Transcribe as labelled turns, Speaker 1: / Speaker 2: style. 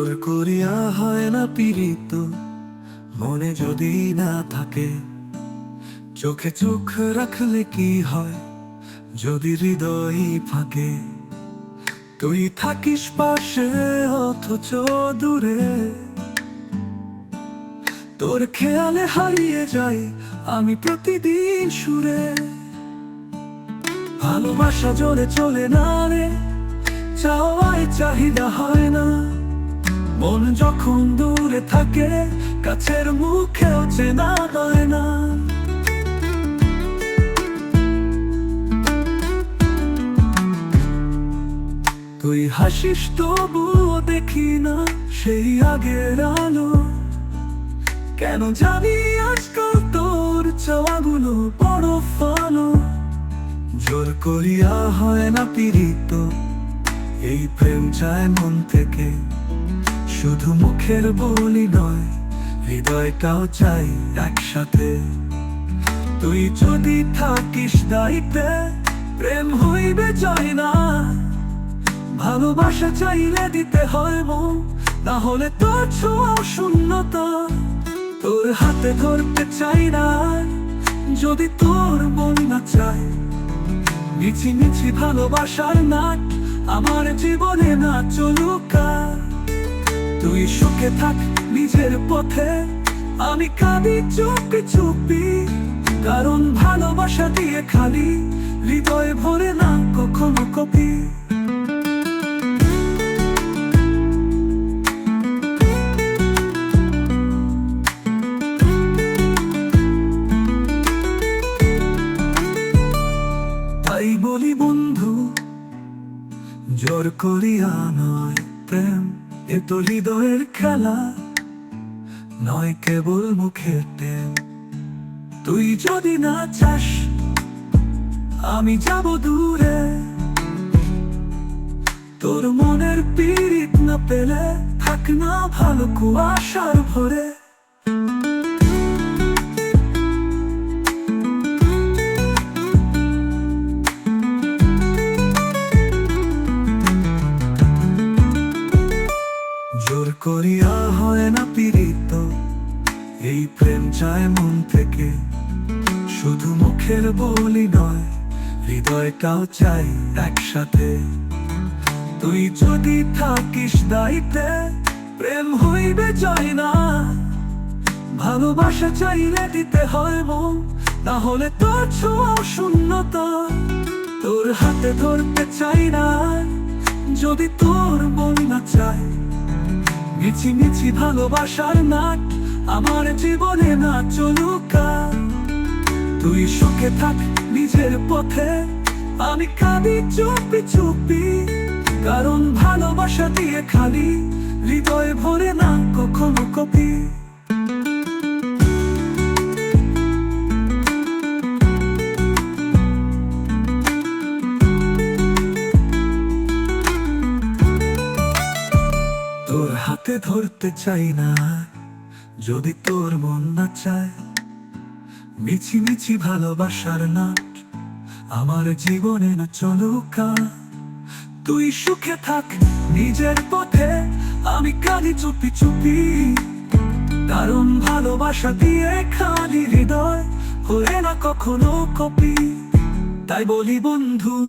Speaker 1: জোর করিয়া হয় না পীড়িত, মনে যদি না থাকে, চোখে চোখ রাখলে কি হয় যদি হৃদয় ফাঁকে? তুই থাকিস পাশে অথচ দূরে, তোর খেয়ালে হারিয়ে যাই আমি প্রতিদিন সুরে। ভালোবাসা জোরে চলে না রে, চাওয়ায় চাহিদা হয় না। মন যখন দূরে থাকে, কাছের মুখেও চেনা হয় না। তুই হাসিস, তবুও দেখি না সেই আগের আলো। কেন জানি আজকাল তোর চাওয়াগুলো বড় ফলো। জোর করিয়া হয় না পীড়িত, এই প্রেম চায় মন থেকে। শুধু মুখের বলি নয়, হৃদয়টাও চাই একসাথে। তুই যদি থাকিস দায়িত্বে, প্রেম হইবে চাই না ভালোবাসা চাইলে দিতে হয় মো না হলে তোর ছোঁয়া শূন্যতা। তোর হাতে ধরতে চাই না, যদি তোর মন না চায়। মিছি মিছি ভালোবাসার নাট, আমার জীবনে না চলুক। তুই সুখে থাক নিজের পথে। আমি কাঁদি চুপি চুপি, কারণ ভালোবাসা দিয়ে খালি হৃদয় ভরে না কখনো কপি। তাই বলি বন্ধু, জোর করিয়া নয় প্রেম। এ তো হৃদয়ের খেলা। নয় কেবল মুখের টেম তুই যদি না চাস, আমি যাব দূরে। তোর মনের পীড়িত না পেলে থাক না ভালো কুয়াশার ভরে। এই প্রেম চায় মন থেকে। শুধু মুখের বলি নয়, হৃদয়টাও চাই একসাথে। তুই যদি থাকিস দায়িত্বে, প্রেম হইবে চাই না ভালোবাসা চাইলে দিতে হয় মন, না হলে তোর ছোঁয়া শূন্যতা। তোর হাতে ধরতে চাই না, যদি তোর মন না চায়। মিছি মিছি ভালোবাসার নাট আমার জীবনে না চলুক তুই সুখে থাক নিজের পথে। আমি কাঁদি চুপি চুপি, কারণ ভালোবাসা দিয়ে খালি হৃদয় ভরে না কখনো কপি। তোর হাতে ধরতে চাই না। যদি তোর মন না চায়, মিছি মিছি ভালোবাসার নাট, আমার জীবনে না চলুক তুই সুখে থাক নিজের পথে, আমি কাঁদি চুপি চুপি। কারণ ভালোবাসা দিয়ে খালি হৃদয়, হয়ে না কখনো কপি। তাই বলি বন্ধু